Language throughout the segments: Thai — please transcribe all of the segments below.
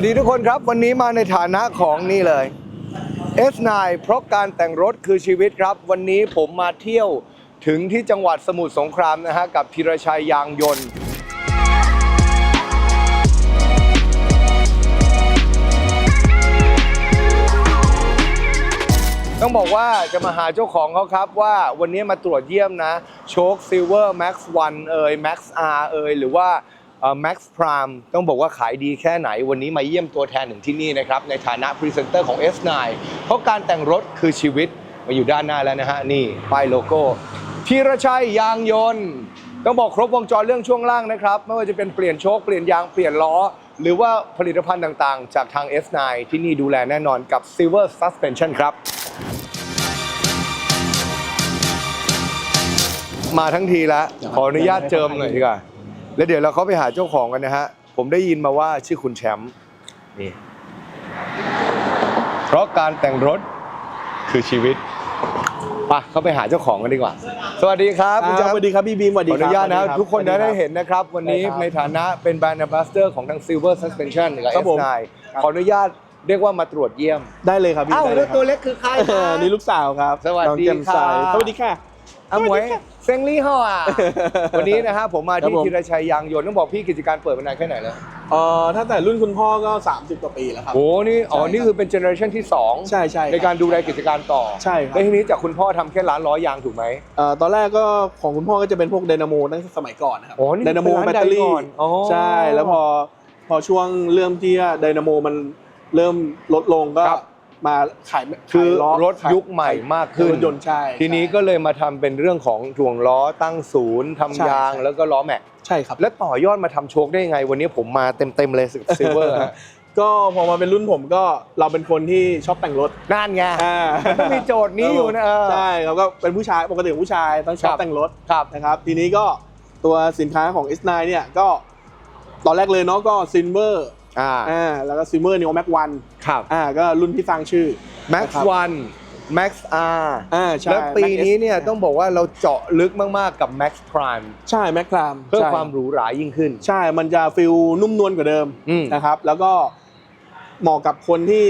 วัสดีทุกคนครับ วันนี้มาในฐานะของนี่เลย S9 เพราะการแต่งรถคือชีวิตครับ วันนี้ผมมาเที่ยวถึงที่จังหวัดสมุทรสงครามนะฮะกับธีรชัยยางยนต์ต้องบอกว่าจะมาหาเจ้าของเขาครับว่าวันนี้มาตรวจเยี่ยมนะโชคซิลเวอร์แม็กซ์วันเอ่ยแม็กซ์อาร์เอ่ยหรือว่า แม็กซ์พรามต้องบอกว่าขายดีแค่ไหนวันนี้มาเยี่ยมตัวแทนถึงที่นี่นะครับ ในฐานะพรีเซนเตอร์ของ S9 เพราะการแต่งรถคือชีวิตมาอยู่ด้านหน้าแล้วนะฮะ นี่ป้ายโลโก้ธีรชัยยางยนต์ต้องบอกครบวงจรเรื่องช่วงล่างนะครับ ไม่ว่าจะเป็นเปลี่ยนโชคเปลี่ยนยางเปลี่ยนล้อ หรือว่าผลิตภัณฑ์ต่างๆ จากทาง S9 ที่นี่ดูแลแน่นอนกับ Silver Suspension ครับมาทั้งทีแล้ว ขออนุญาตเจิมหน่อยดีกว่า แล้วเดี๋ยวเราเข้าไปหาเจ้าของกันนะฮะ ผมได้ยินมาว่าชื่อคุณแชมป์นี่เพราะการแต่งรถคือชีวิตไปเข้าไปหาเจ้าของกันดีกว่า สวัสดีครับคุณแชมสป์วัสดีครับพี่บีมสวัสขดีอคอรับนุญาตนะสวัสดีทุกคนสวัสได้รับได้เห็นนะครับ วันนี้ได้ครับในฐานะเป็นแบรนด์ a m b a s s a d o r ของทาง Silver Suspension หรือครับผม S9 ครับขออนุญาตเรียกว่ามาตรวจเยี่ยมได้เลยครับพี่อ้าวได้เลแล้ยวครับตัวเล็กคือใครเอครัอบนี่ลูกสาวครับสวัสดีน้องแจ่มใสค่ะ สวัสดีค่ะ อาหมวยเซงลี่ห่ออะวันนี้นะฮะผมมาครับที่ผมธีรชัยยางยนต์ต้องบอกพี่กิจการเปิดมานานแค่ไหนแล้วเอ่อถ้าแต่รุ่นคุณพ่อก็ 30 กว่าปีแล้วครับโอ้นี่อ๋อใช่ครับนี่คือเป็นเจเนอเรชันที่ 2 ใช่ใช่ในการดูแลกิจการต่อใช่ครับแล้วทีนี้จากคุณพ่อทำแค่ร้านล้อยางถูกไหมเอ่อตอนแรกก็ของคุณพ่อก็จะเป็นพวกไดนาโมตั้งแต่สมัยก่อนนะครับโอ้นี่ไดนาโมเป็นแบร้านตเตอรี่ใดก่อนอ๋อใช่แล้วพอพอช่วงเริ่มที่ไดนาโมมันเริ่มลดลงก็ครับ มาขายคือขายล้อรถขายยุคใหม่มากขึ้น รถยนต์ใช่ทีนี้ก็เลยมาทำเป็นเรื่องของถ่วงล้อตั้งศูนย์ทำใช่ยาง ใช่ แล้วก็ล้อแม็ก ใช่ครับ แล้วต่อยอดมาทำโชคได้ยังไง วันนี้ผมมาเต็มๆเลยซิลเวอร์ ก็พอมาเป็นรุ่นผมก็เราเป็นคนที่ชอบแต่งรถนั่นไงอ่ามันต้องมีโจทย์นี้อยู่นะเออ ใช่ครับก็เป็นผู้ชายปกติของผู้ชายต้องชอครับบ แต่งรถ ครับ นะครับทีนี้ก็ตัวสินค้าของ S9 เนี่ยก็ตอนแรกเลยเนาะก็ Silver อ่าอ่าแล้วก็ Silver Neo Max 1ครับอ่าก็รุ่นที่สร้างชื่อ Max นะครับ One Max R อ่าใช่แล้วปี Max S นี้เนี่ยต้องบอกว่าเราเจาะลึกมากๆกับ Max Prime ใช่ Max Prime เพื่อใช่ความหรูหรายิ่งขึ้น ใช่มันจะฟิลนุ่มนวลกว่าเดิมอืม นะครับ แล้วก็เหมาะกับคนที่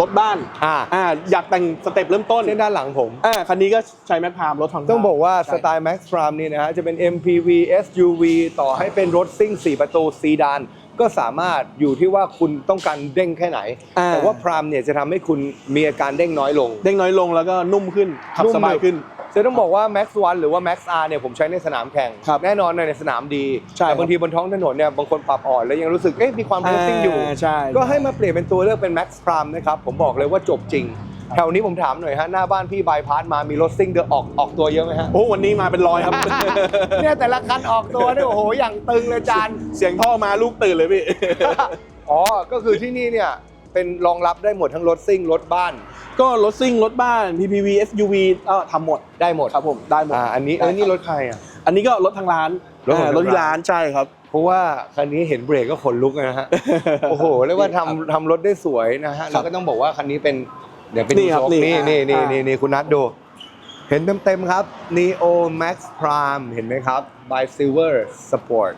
รถบ้านอ่าอ่าอยากแต่งสเต็ปเริ่มต้นเส้นด้านหลังผม อ่าคันนี้ก็ใช้ Max Prime รถทางต้องบอกว่าสใช่ไตล์ Max Prime นี่นะฮะจะเป็น MPV SUV ต่อให้เป็นรถซิ่ง 4 ประตูซีดาน ก็สามารถอยู่ที่ว่าคุณต้องการเด้งแค่ไหน อ่า แต่ว่า Prime เนี่ยจะทำให้คุณมีอาการเด้งน้อยลง เด้งน้อยลงแล้วก็นุ่มขึ้นขับนุ่ม สบายหนึบขึ้น จะต้องบอกว่า Max 1หรือว่า Max R เนี่ยผมใช้ในสนามแข่ง ครับแน่นอนในสนามดี ใช่แต่บางทีบนท้องถนนเนี่ยบางคนปรับอ่อนแล้วยังรู้สึกเอ๊ะมีความเรสซิ่งอยู่าใช่ก็ให้มาเปลี่ยนเป็นตัวเลือกเป็น Max Prime นะครับ ผมบอกเลยว่าจบจริง แถวนี้ผมถามหน่อยฮะหน้าบ้านพี่บายพาสมามีรถซิ่งเดอะออกออกตัวเยอะไหมฮะโอ้วันนี้มาเป็นร้อยครับ เนี่ยแต่ละคันออกตัวเนี่ยโอ้โหอย่างตึงเลยจานเสียงท่อมาลูกตื่นเลยพี่ อ๋อก็คือที่นี่เนี่ยเป็นรองรับได้หมดทั้งรถซิ่งรถบ้าน ก็รถซิ่งรถบ้าน PPV SUV ก็ทำหมดได้หมดครับผมได้หมดอ่าอันนี้ได้เอ้ยนี่คบรถใครอะ อันนี้ก็รถทางร้านรถของอ่ารถที่ร้านใช่ครับ เพราะว่าคันนี้เห็นเบรกก็ขนลุกนะฮะ โอ้โหเรียกว่าทำทำรถได้สวยนะฮะแล้วก็ต้องบอกว่าคันนี้เป็น เดี๋ยวเป็นนี่ครับโชคนี่นี่อ่านี่นี่อ่านี่นี่คุณนัทดู เห็นเต็มๆครับ Neo Max Prime เห็นไหมครับ by Silver Sport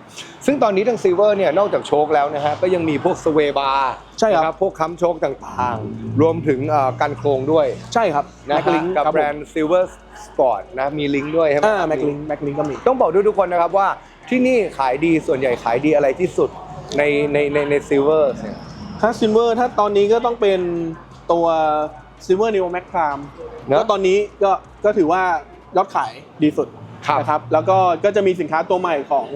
ซึ่งตอนนี้ทาง Silver เนี่ยนอกจากโชคแล้วนะฮะก็ยังมีพวกสเวบาร์ใช่ครับนะพวกค้ำโชคต่างๆ รวมถึงเอ่อกันโครงด้วยใช่ครับนะแม็กฮะลิงกับครับแบรนด์ Silver Sport นะมีลิงก์ด้วยใช่ไหมอ่าแม็กลิงแม็กลิงก็มี ต้องบอกด้วยทุกคนนะครับว่าที่นี่ขายดีส่วนใหญ่ขายดีอะไรที่สุดในในในใน Silver เนี่ยถ้าซิลเวอร์ถ้าตอนนี้ก็ต้องเป็นตัว ซิลเวอร์นิวแม็กครามเนอะแล้วตอนนี้ก็ก็ถือว่ายอดขายดีสุดครับนะครับแล้วก็ก็จะมีสินค้าตัวใหม่ของ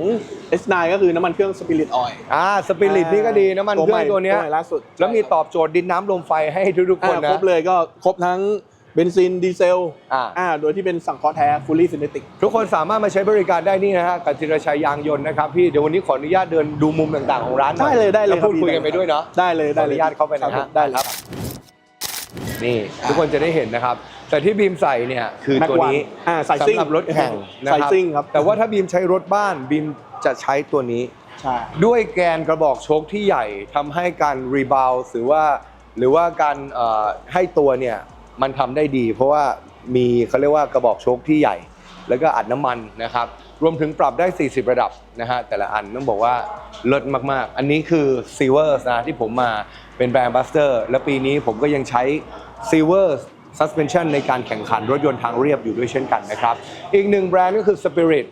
S9 ก็คือน้ำมันเครื่องสปิริตออยล์อ่าสปิริตนี่ก็ดีน้ำมันเครื่องตัวเนี้ยตัวใหม่ล่าสุดแล้วมีตอบโจทย์ดินน้ำลมไฟให้ทุกๆคนอ่านะครบเลยก็ครบทั้งเบนซินดีเซลอ่าอ่าโดยที่เป็นสังเคราะห์แท้ฟูลี่ซินเนติกทุกคนสามารถมาใช้บริการได้นี่นะฮะกับจิรชัยยางยนต์นะครับพี่เดี๋ยววันนี้ขออนุญาตเดินดูมุมต่างๆของร้านหน่อได้เลยได้เลยแล้วพูดคุยกันไปด้วยเนาะได้เลยได้ขออเลยนุญาตเข้าไปนะคฮะรับได้เลยครับ นี่ ทุกคนจะได้เห็นนะครับ แต่ที่บีมใส่เนี่ยคือ Mac ตัวนี้ One อ่าใส่ซิ่งสำหรับรถแข่งนะใส่ครับซิ่งครับ แต่ว่าถ้าบีมใช้รถบ้านบีมจะใช้ตัวนี้ใช่ด้วยแกนกระบอกโชคที่ใหญ่ทำให้การรีบาวหรือว่า หรือว่าการเอ่อให้ตัวเนี่ยมันทำได้ดี เพราะว่ามีเขาเรียกว่ากระบอกโชคที่ใหญ่ แล้วก็อัดน้ำมันนะครับ รวมถึงปรับได้ 40 ระดับนะฮะแต่ละอันต้องบอกว่าเลิศมาก ๆ อันนี้คือ s i l v e r นะที่ผมมาเป็นแบรนด์บัสเตอร์ และปีนี้ผมก็ยังใช้ s i l v e r suspension ในการแข่งขันรถยนต์ทางเรียบอยู่ด้วยเช่นกันนะครับ อีกหนึ่งแบรนด์ก็คือ Spirit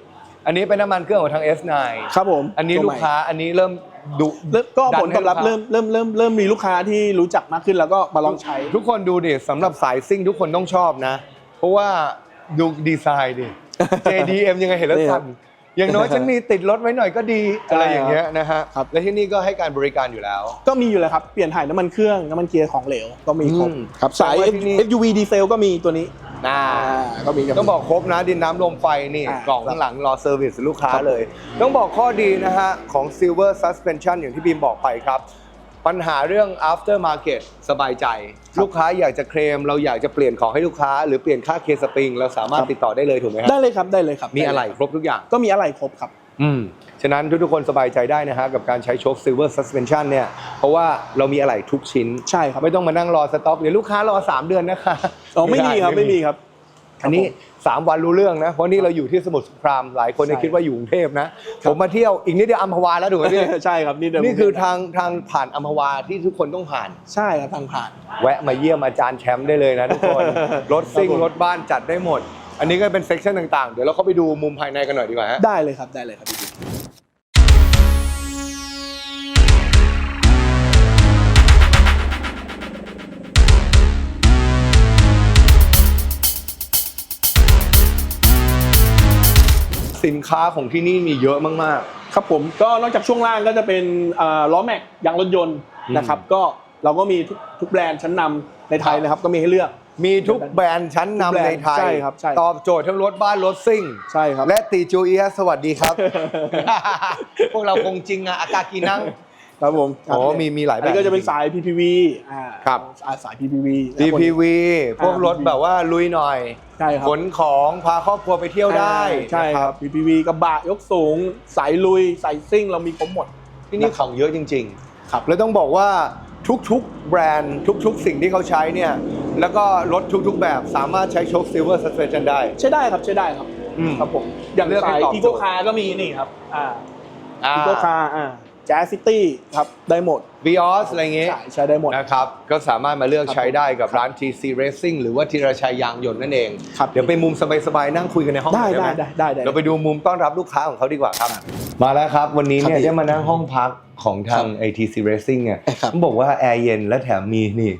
อันนี้เป็นน้ำมันเครื่องของทาง S9 ครับผมอันนี้ตัวลูใหม่กค้าอันนี้เริ่มดุเริ่มก็ผลตอบรับดันให้เริ่มเริ่มเริ่มเริ่มมีลูกค้าที่รู้จักมากขึ้นแล้วก็มาลองใช้ ทุกคนดูดิสำหรับสายซิ่งทุกคนต้องชอบนะ เพราะว่าดูดีไซน์ดิ JDM ยังไงเห็นแล้วนี่ครัสั่บน อย่างน้อยฉันมีติดรถไว้หน่อยก็ดีใช่อะไรอย่างเงี้ยนะฮะครับ และที่นี่ก็ให้การบริการอยู่แล้ว ก็มีอยู่แล้วครับ เปลี่ยนถ่ายน้ำมันเครื่องน้ำมันเกียร์ของเหลวก็มีครบอืมครับสาย แปลว่าที่นี่ SUV ดีเซลก็มีตัวนี้น่า อ่าก็มี ต้องบอกครบนะดินน้ำลมไฟนี่อ่ากล่องข้างหลังรอเซอร์วิสลูกค้าครับ เลย ต้องบอกข้อดีนะฮะ ของ Silver Suspension อย่างที่บีมบอกไปครับ ปัญหาเรื่อง after market สบายใจ ลูกค้าอยากจะเคลม เราอยากจะเปลี่ยนของให้ลูกค้า หรือเปลี่ยนค่าเคสปริง เราสามารถติดต่อได้เลยถูกไหมครัได้เลยครับได้เลยครับมีอะไรด้เลยครบทุกอย่าง ก็มีอะไรครบครับ อืม ฉะนั้นทุกๆคนสบายใจได้นะฮะกับการใช้โชค Silver Suspension เนี่ย เพราะว่าเรามีอะไรทุกชิ้น ใช่ครับ ไม่ต้องมานั่งรอสต็อกเดี๋ยวลูกค้ารอ 3 เดือนนะคะ อ๋อไม่มีครับไม่มีครับ อันนี้ 3 วันรู้เรื่องนะ เพราะนี่เราอยู่ที่สมุทรสงครามหลายคนจะใช่ คิดว่าอยู่กรุงเทพนะ ผมมาเที่ยวอีกนิดเดียวอัมพวาแล้วถูกไหมพี่ ใช่ครับนี่เดิมนี่คือทางทางผ่านอัมพวาที่ทุกคนต้องผ่าน ใช่ครับทางผ่าน แวะมาเยี่ยมอาจารย์แชมป์ได้เลยนะทุกคน รถซิ่งครับผมรถบ้านจัดได้หมด อันนี้ก็เป็นเซกชันต่างๆ เดี๋ยวเราเข้าไปดูมุมภายในกันหน่อยดีกว่าฮะ ได้เลยครับได้เลยครับ สินค้าของที่นี่มีเยอะมากครับผมก็นอกจากช่วงล่างก็จะเป็นอ่าล้อแม็กยางรถยนต์อืมนะครับ ก็เราก็มีทุกทุกแบรนด์ชั้นนำในไทยนะครับ ก็มีให้เลือกๆมีทุกแบรนด์ชั้นทุกแบรนำนด์ในไทยใช่ครับใช่ตอบโจทย์ทั้งรถบ้านรถซิ่ง ใช่ครับ และตีจูเอียสวัสดีครับ พวกเราคงจริงอะอากากีนัง ครับผมโอ้มีมีหลายแบบอันนี้ก็จะเป็นสาย PPV อ่าครับอ่าสาย PPV แล้ว DPV พวกรถอ่าแบบว่าลุยหน่อยใช่ครับขนของพาครอบครัวไปเที่ยวได้ใช่นะครับ PPV กระบะยกสูง สายลุยสายซิ่งเรามีครบหมด ที่นี่ของเยอะจริงครับๆแล้วต้องบอกว่าทุกๆ แบรนด์ทุกๆ สิ่งที่เขาใช้เนี่ย แล้วก็รถทุกๆ แบบสามารถใช้โชค Silver Suspension ได้ ใช้ได้ครับใช้ได้ครับอืมครับผมอย่างเลือกให้สายตอบอีโจโกทย์คาร์ก็มีนี่ครับอ่าอ่าอีโกคาร์อ่า แจ๊สซิตี้ครับได้หมด Vios อะไรเงี้ยใช่ใช้ได้หมด นะครับ ก็สามารถมาเลือกครับใช้ได้กับครับร้าน TC Racing หรือว่าธีรชัยยางยนต์นั่นเอง ครับ เดี๋ยวไปมุมสบายๆ นั่งคุยกันในห้องได้หน่อยได้หมได้ได้ได้ เราไปดูมุมต้อนรับลูกค้าของเขาดีกว่าครับ มาแล้วครับ วันนี้เนี่ยครับพี่ได้มานั่งห้องพักของทาง ATC Racing เนี่ยครับต้องบอกว่าแอร์เย็นและแถมมีนี่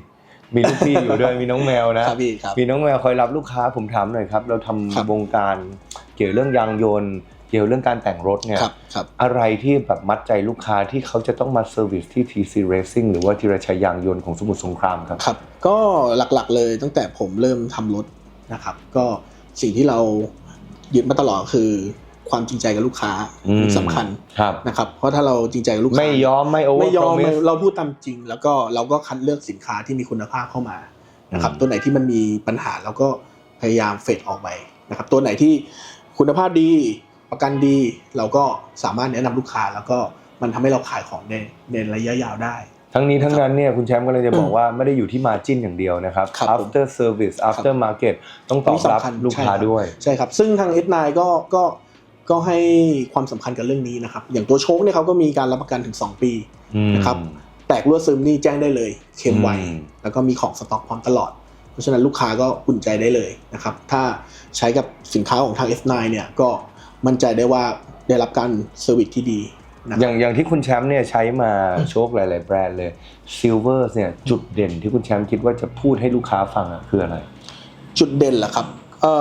มีลูกพี่อยู่ด้วย มีน้องแมวนะ ครับพี่ครับมีน้องแมวคอยรับลูกค้าผมถามหน่อยครับ เราทำครับ วงการเกี่ยวเรื่องยางยนต์ เกี่ยวเรื่องการแต่งรถเนี่ยครับครับอะไรที่แบบมัดใจลูกค้าที่เขาจะต้องมาเซอร์วิสที่ TC Racing หรือว่าธีรชัยยางยนต์ของสมุทรสงครามครับครับก็หลักๆเลยตั้งแต่ผมเริ่มทำรถนะครับ ก็สิ่งที่เรายึดมาตลอดคือความจริงใจกับลูกค้าอืมสำคัญครับนะครับ เพราะถ้าเราจริงใจกับลูกค้าไม่ยอมไม่โอเวอไม่ร์ยอม promise เราพูดตามจริง แล้วก็เราก็คัดเลือกสินค้าที่มีคุณภาพเข้ามานะครับอืมตัวไหนที่มันมีปัญหาเราก็พยายามเฟดออกไปนะครับ ตัวไหนที่คุณภาพดี ประกันดีเราก็สามารถแนะนำลูกค้าแล้วก็มันทำให้เราขายของในในระยะยาวได้ ทั้งนี้ทั้งนั้นเนี่ยคุณแชมป์ก็เลยจะบอกว่าไม่ได้อยู่ที่มาจิ้นอย่างเดียวนะครับครับผม after service after market ต้องตอบรับสำคัญลูกค้าใช่รับด้วย ใช่ครับ ซึ่งทาง S9 ก็ก็ก็ให้ความสำคัญกับเรื่องนี้นะครับ อย่างตัวโชคเนี่ยเขาก็มีการรับประกันถึง 2 ปีนะครับแตกรั่วซึมนี่แจ้งได้เลยเค็มไวอืมแล้วก็มีของสต็อกพร้อมตลอด เพราะฉะนั้นลูกค้าก็อุ่นใจได้เลยนะครับถ้าใช้กับสินค้าของทาง F9 เนี่ยก็ มั่นใจได้ว่าได้รับการเซอร์วิสที่ดีนะคอรับ ย่างอย่างที่คุณแชมป์เนี่ยใช้มาโชคหลาย ๆ แบรนด์เลย Silver เนี่ยจุดเด่นที่คุณแชมป์คิดว่าจะพูดให้ลูกค้าฟังอะคืออะไร จุดเด่นเหรอครับเอ่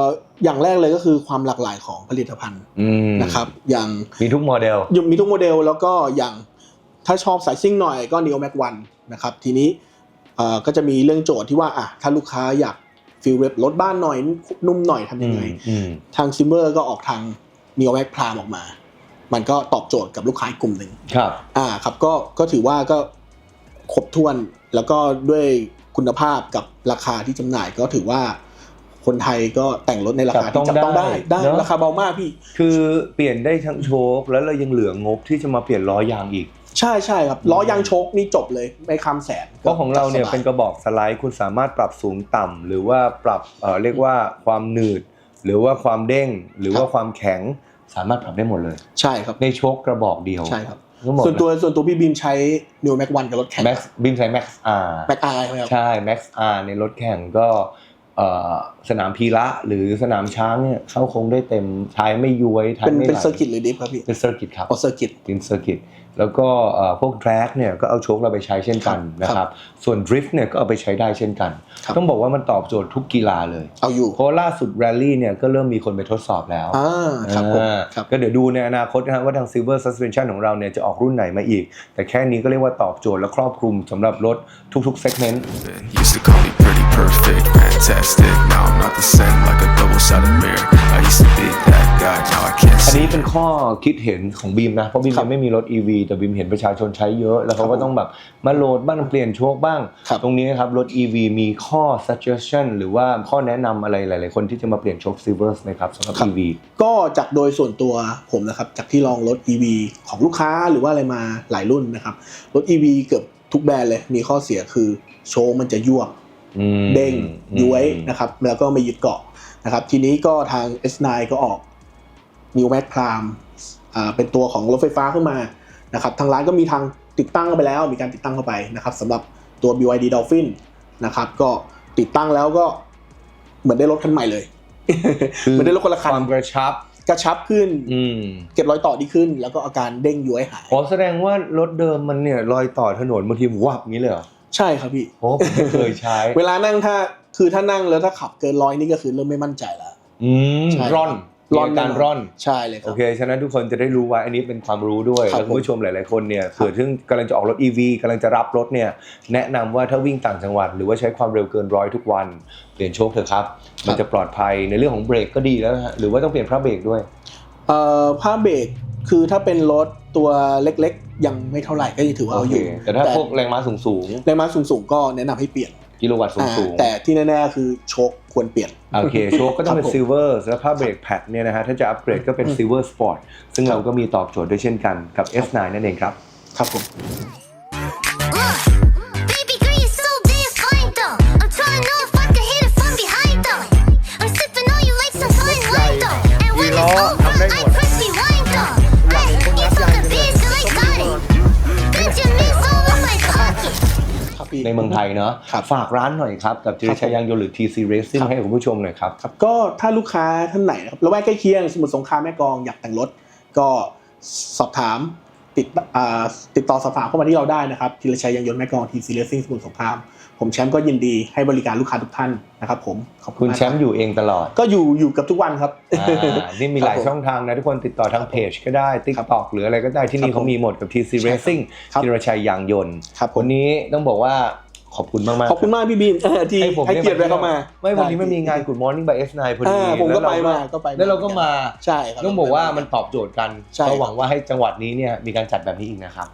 ออย่างแรกเลยก็คือความหลากหลายของผลิตภัณฑ์อืมนะครับอย่างมีทุกโมเดล มีทุกโมเดลแล้วก็อย่างถ้าชอบสายซิ่งหน่อยก็ Neo Max 1นะครับทีนี้เอ่อก็จะมีเรื่องโจทย์ที่ว่าอะถ้าลูกค้าอยาก ฟีลเว็บรถบ้านหน่อยนุ่มหน่อยทำยังไงอืมทางซิมเ e อร์ก็ออกทาง Neo Max Prime ออกมา มันก็ตอบโจทย์กับลูกค้าอีกกลุ่มหนึ่งครับ อ่าครับก็ก็ถือว่าก็ครบถ้วนแล้วก็ด้วยคุณภาพกับราคาที่จำหน่ายก็ถือว่าคนไทยก็แต่งรถในราคาที่จับต้องได้ได้เนอะราคาเบามากพี่ คือเปลี่ยนได้ทั้งโชคแล้วเรายังเหลืองบที่จะมาเปลี่ยนล้อยางอีก ใช่ใช่ครับล้อยางโชคนี่จบเลยไม่คำแสนเพราะของเราเนี่ยสบเป็นกระบอกสไลด์คุณสามารถปรับสูงต่ำหรือว่าปรับเอ่อเรียกว่าความหนืด หรือว่าความเด้ง หรือว่าความแข็งสามารถปรับได้หมดเลย ใช่ครับ ในโชคกระบอกเดียวใช่ครับ ทั้งหมดส่วนตัวส่วนตัวพี่บีมใช้ New Max 1กับรถแข่งแม็กซ์บิมใช้ Max R Max R ใช่ไหมครับ ใช่ Max R ในรถแข่งก็เอ่อ สนามพีระหรือสนามช้างเนี่ยเข้าโค้งได้เต็มท้ายไม่ย้วยท้ายเป็นไม่เป็นไหลเซอร์กิตหรือดิฟครับพี่เป็นเซอร์กิตครับออเซอร์กิตเป็นเซอร์กิตแล้วก็เอ่อพวก drag เนี่ยก็เอาโชคเราไปใช้เช่นกันครับนะครับส่วน drift เนี่ยก็เอาไปใช้ได้เช่นกัน ครับ ต้องบอกว่ามันตอบโจทย์ทุกกีฬาเลย เอาอยู่เพราะล่าสุด rally เนี่ยก็เริ่มมีคนไปทดสอบแล้ว อ่าครับผมอ่าครับ ก็เดี๋ยวดูในอนาคตนะฮะว่าทาง Silver Suspension ของเราเนี่ยจะออกรุ่นไหนมาอีก แต่แค่นี้ก็เรียกว่าตอบโจทย์และครอบคลุมสำหรับรถทุกๆ segment Used to call me pretty perfect, fantastic. Now I'm not the same, like a double-sided mirror. I used to be that guy, now I can't อัน see. นี้เป็นข้อคิดเห็นของบีมนะ เพราะบีมยังไม่มีรถ EV แต่บีมเห็นประชาชนใช้เยอะ แล้วเขาก็ต้องแบบมาโหลดบ้างเปลี่ยนโชคบ้าง ครับตรงนี้นะครับ รถ EV มีข้อ suggestion หรือว่าข้อแนะนำอะไรหลาย ๆ คนที่จะมาเปลี่ยนโชค Silver นะครับสำหรับ ครับ EV ก็จากโดยส่วนตัวผมนะครับจากที่ลองรถ EV ของลูกค้าหรือว่าอะไรมาหลายรุ่นนะครับ รถ EV เกือบทุกแบรนด์เลยมีข้อเสียคือโชว์มันจะยวบอืม เด้งอืมย้วยนะครับ แล้วก็ไม่ยึดเกาะนะครับ ทีนี้ก็ทาง S9 ก็ออก New Max Prime อ่าเป็นตัวของรถไฟฟ้าขึ้นมานะครับทางร้านก็มีทางติดตั้งเข้าไปแล้ว มีการติดตั้งเข้าไปนะครับสำหรับตัว BYD Dolphin นะครับก็ติดตั้งแล้วก็เหมือนได้รถคันใหม่เลยคือเหมือนได้รถคนละคันความกระชับกระชับขึ้นอืมเก็บรอยต่อดีขึ้น แล้วก็อาการเด้งย้วยหายขอแสดงว่ารถเดิมมันเนี่ยรอยต่อถนนบางทีวับงี้เลยเหรอ ใช่ครับพี่โอ้ผมไม่เคยใช้ เวลานั่งถ้าคือถ้านั่งแล้วถ้าขับเกินร้อยนี่ก็คือเริ่มไม่มั่นใจแล้ว อืมใช่ ร่อนร่อนมีการแน่นอนร่อน ใช่เลยคโอรับ เค ฉะนั้นทุกคนจะได้รู้ว่าอันนี้เป็นความรู้ด้วยครับแล้วคุณผู้ชมหลาย ๆ คนเนี่ยเผื่อถึงกำลังจะออกรถ EV กำลังจะรับรถเนี่ยแนะนำว่าถ้าวิ่งต่างจังหวัด หรือว่าใช้ความเร็วเกินร้อยทุกวัน เปลี่ยนโชคเถอะครับ มันจะปลอดภัยในเรื่องของเบรกก็ดีแล้วนะฮะหรือว่าต้องเปลี่ยนพระเบรกด้วย เอ่อผ้าเบรก คือถ้าเป็นรถตัวเล็กๆ ยังไม่เท่าไหร่ก็ยังถือว่าโอเอาอเคยู่ แต่ถ้าพวกแรงม้าสูงแรงม้าสูงๆ ก็แนะนำให้เปลี่ยนๆกิโลวัตต์อ่าสูงแต่ที่แน่ๆ คือโชคควรเปลี่ยนๆโอเค โชคก็ต้องเป็นครับผมซิลเวอร์แล้วผ้าเบรกแพดเนี่ยนะฮะ ถ้าจะอัปเกรดก็เป็นซิลเวอร์สปอร์ตซึ่งเราก็มีตอบโจทย์ด้วยเช่นกันกับ S9 นั่นเองครับ ครับผม ในเมืองไทยเนาะครับฝากร้านหน่อยครับกับจิรชัยยางยนต์หรือ TC Racing ครับให้คุณผู้ชมหน่อยครับครับก็ถ้าลูกค้าท่านไหนนะครับระแวกใกล้เคียงสมุทรสงครามแม่กลองอยากแต่งรถ ก็สอบถามติดอ่าติดต่อสอบถามเข้ามาที่เราได้นะครับธีรชัยยางยนต์แม่กลองทีซีเลสซิ่งสมุทรสงคราม ผมแชมป์ก็ยินดีให้บริการลูกค้าทุกท่านนะครับผมขอบคุคุณณมากแชมป์อยู่เองตลอด ก็อยู่อยู่กับทุกวันครับอ่านี่มีหลายครับผมช่องทางนะทุกคนติดต่อทางเพจก็ได้ TikTok หรืออะไรก็ได้ที่นี่ครับผมเขามีหมดกับ TC ใช่ครับ Racing ครับจิรชัยยางยนต์ครับผมวันนี้ต้องบอกว่าขอบคุณมากๆขอบคุณมากพี่บีนเออที่ให้ผมให้เกียรติแวะเข้ามา ไม่วันนี้มันมีงาน Good Morning by S9 พอดีอ่าผมก็แล้วไปเรมาก็ไปแล้วเราก็มาใช่ครับต้องบอกว่ามันตอบโจทย์กันใช่ก็หวังว่าให้จังหวัดนี้เนี่ยมีการจัดแบบนี้อีกนะครับ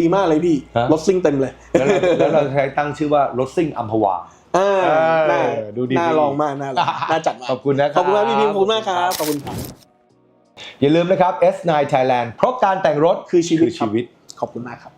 ดีมากเลยพี่ฮะรถซิ่งเต็มเลยแล้วเราแล้วเราใช้ตั้งชื่อว่ารถซิ่งอัมพวาอ่าเออน่าดูดีน่าลองมากน่าลองน่าจัดมากขอบคุณนะครับขอบคุณมากพี่บีมขอบคุณมากครับขอบคุณครับอย่าลืมนะครับ S9 Thailand เพราะการแต่งรถคือชีวิตคือชีวิตขอบคุณมากครับ